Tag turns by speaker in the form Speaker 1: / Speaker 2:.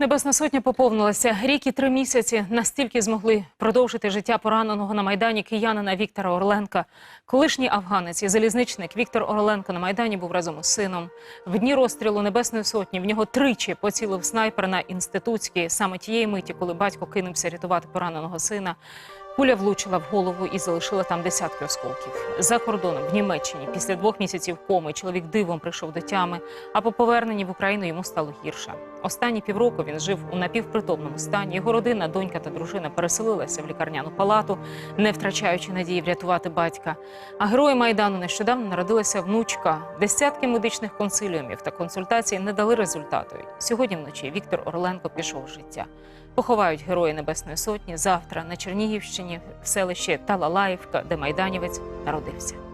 Speaker 1: Небесна сотня поповнилася. Рік і три місяці настільки змогли продовжити життя пораненого на майдані киянина Віктора Орленка. Колишній афганець і залізничник Віктор Орленко на майдані був разом із сином. В дні розстрілу Небесної сотні в нього тричі поцілив снайпер на інститутській. Саме тієї миті, коли батько кинувся рятувати пораненого сина. Куля влучила в голову і залишила там десятки осколків. За кордоном в Німеччині після двох місяців коми чоловік дивом прийшов до тями, а по поверненні в Україну йому стало гірше. Останні півроку він жив у напівпритомному стані. Його родина, донька та дружина переселилися в лікарняну палату, не втрачаючи надії врятувати батька. А герої майдану нещодавно народилася внучка. Десятки медичних консиліумів та консультацій не дали результату. Сьогодні вночі Віктор Орленко пішов життя. Поховають герої Небесної Сотні завтра на Чернігівщині в селищі Талалаївка, де майданівець народився.